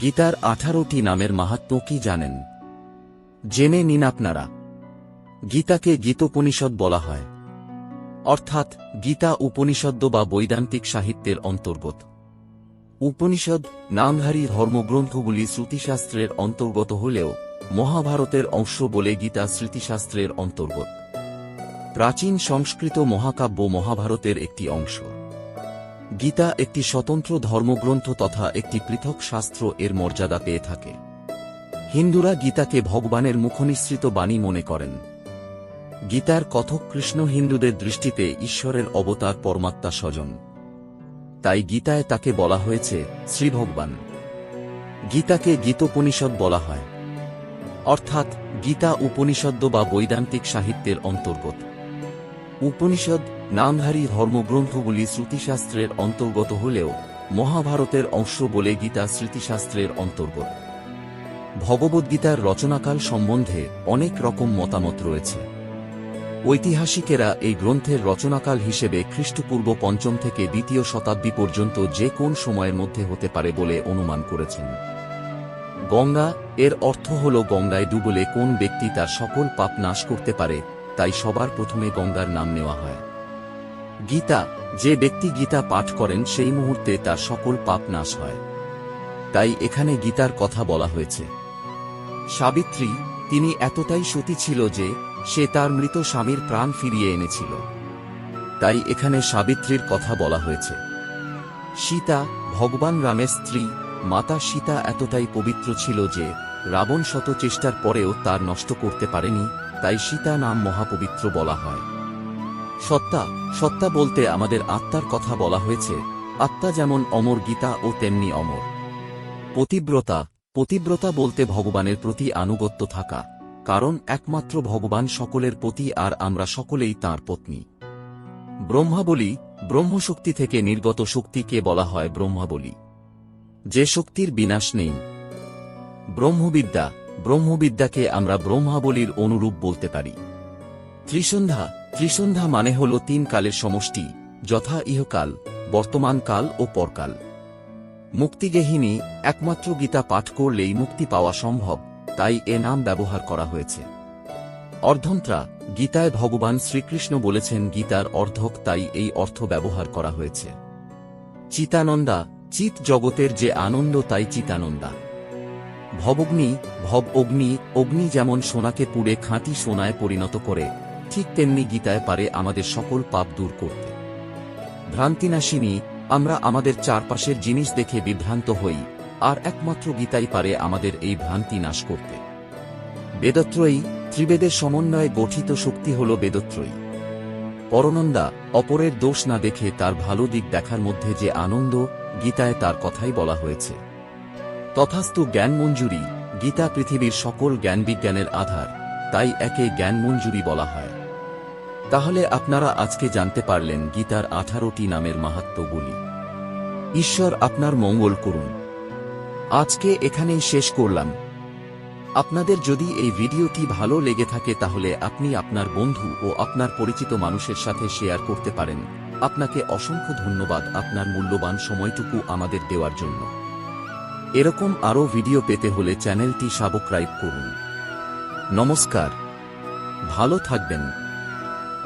গীতার আঠারোটি নামের মাহাত্ম্য কি জানেন? জেনে নিন আপনারা। গীতাকে গীতোপনিষদ বলা হয়। অর্থাৎ গীতা উপনিষদ্য বা বৈদান্তিক সাহিত্যের অন্তর্গত। উপনিষদ নামধারী ধর্মগ্রন্থগুলি শ্রুতিশাস্ত্রের অন্তর্গত হলেও মহাভারতের অংশ বলে গীতা স্মৃতিশাস্ত্রের অন্তর্গত। প্রাচীন সংস্কৃত মহাকাব্য মহাভারতের একটি অংশ। গীতা একটি স্বতন্ত্র ধর্মগ্রন্থ তথা একটি পৃথক শাস্ত্র এর মর্যাদা পেয়ে থাকে। হিন্দুরা গীতাকে ভগবানের মুখনিসৃত বাণী মনে করেন। গীতার কথক কৃষ্ণ হিন্দুদের দৃষ্টিতে ঈশ্বরের অবতার পরমাত্মা স্বজন। তাই গীতায় তাকে বলা হয়েছে, শ্রীভগবান। গীতাকে গীতোপনিষদ বলা হয়। অর্থাৎ গীতা উপনিষদ্য বা বৈদান্তিক সাহিত্যের অন্তর্গত। উপনিষদ নামধারী ধর্মগ্রন্থগুলি শ্রুতিশাস্ত্রের অন্তর্গত হলেও মহাভারতের অংশ বলে গীতা স্মৃতিশাস্ত্রের অন্তর্গত। ভগবদ্গীতার রচনাকাল সম্বন্ধে অনেক রকম মতামত রয়েছে। ঐতিহাসিকেরা এই গ্রন্থের রচনাকাল হিসেবে খ্রিস্টপূর্ব পঞ্চম থেকে দ্বিতীয় শতাব্দী পর্যন্ত যে কোন সময়ের মধ্যে হতে পারে বলে অনুমান করেছেন। গঙ্গা, এর অর্থ হল গঙ্গায় ডুবলে কোন ব্যক্তি তার সকল পাপ নাশ করতে পারে, তাই সবার প্রথমে গঙ্গার নাম নেওয়া হয়। গীতা, যে ব্যক্তি গীতা পাঠ করেন সেই মুহূর্তে তার সকল পাপ নাশ হয়। তাই এখানে গীতার কথা বলা হয়েছে। সাবিত্রী, তিনি এতটাই সতী ছিল যে সে তার মৃত স্বামীর প্রাণ ফিরিয়ে এনেছিল। তাই এখানে সাবিত্রীর কথা বলা হয়েছে। সীতা, ভগবান রামের স্ত্রী, মাতা সীতা এতটাই পবিত্র ছিল যে রাবণ শত চেষ্টার পরেও তার নষ্ট করতে পারেনি, তাই সীতা নাম মহাপবিত্র বলা হয়। সত্তা সত্তা বলতে আমাদের আত্মার কথা বলা হয়েছে, আত্মা যেমন অমর গীতা ও তেমনি অমর। পতিব্রতা পতিব্রতা বলতে ভগবানের প্রতি আনুগত্য থাকা, কারণ একমাত্র ভগবান সকলের প্রতি আর আমরা সকলেই তাঁর পত্নী। ব্রহ্মাবলী, ব্রহ্মশক্তি থেকে নির্গত শক্তিকে বলা হয় ব্রহ্মাবলী। যে শক্তির বিনাশ নেই। ব্রহ্মবিদ্যা, ব্রহ্মবিদ্যাকে আমরা ব্রহ্মাবলীর অনুরূপ বলতে পারি। ত্রিসন্ধ্যা ত্রিসন্ধ্যা মানে হল তিন কালের সমষ্টি, যথা ইহকাল, বর্তমান কাল ও পরকাল। মুক্তিগেহিনী একমাত্র গীতা পাঠ করলেই মুক্তি পাওয়া সম্ভব, তাই এ নাম ব্যবহার করা হয়েছে। অর্ধন্ত্রা, গীতায় ভগবান শ্রীকৃষ্ণ বলেছেন গীতার অর্ধক তাই এই অর্থ ব্যবহার করা হয়েছে। চিতানন্দা চিত জগতের যে আনন্দ তাই চিতানন্দা। ভবগ্নি ভব অগ্নি অগ্নি যেমন সোনাকে পুড়ে খাঁটি সোনায় পরিণত করে ঠিক তেমনি গীতায় পারে আমাদের সকল পাপ দূর করতে। ভ্রান্তিনাশিনী, আমরা আমাদের চারপাশের জিনিস দেখে বিভ্রান্ত হই, আর একমাত্র গীতাই পারে আমাদের এই ভ্রান্তি নাশ করতে। বেদত্রয়ী ত্রিবেদের সমন্বয়ে গঠিত শক্তি হল বেদত্রয়ী। পরনন্দা, অপরের দোষ না দেখে তার ভালো দিক দেখার মধ্যে যে আনন্দ, গীতায় তার কথাই বলা হয়েছে। তথাস্তু জ্ঞান মঞ্জুরি গীতা পৃথিবীর সকল জ্ঞান বিজ্ঞানের আধার, তাই একে জ্ঞান মঞ্জুরি বলা হয়। তাহলে আপনারা আজকে জানতে পারলেন গীতার আঠারোটি নামের মাহাত্ম্যগুলি ঈশ্বর আপনার মঙ্গল করুন। আজকে এখানেই শেষ করলাম। আপনাদের যদি এই ভিডিওটি ভালো লেগে থাকে তাহলে আপনি আপনার বন্ধু ও আপনার পরিচিত মানুষের সাথে শেয়ার করতে পারেন। আপনাকে অসংখ্য ধন্যবাদ আপনার মূল্যবান সময়টুকু আমাদের দেওয়ার জন্য। এরকম আরও ভিডিও পেতে হলে চ্যানেলটি সাবস্ক্রাইব করুন। নমস্কার। ভালো থাকবেন।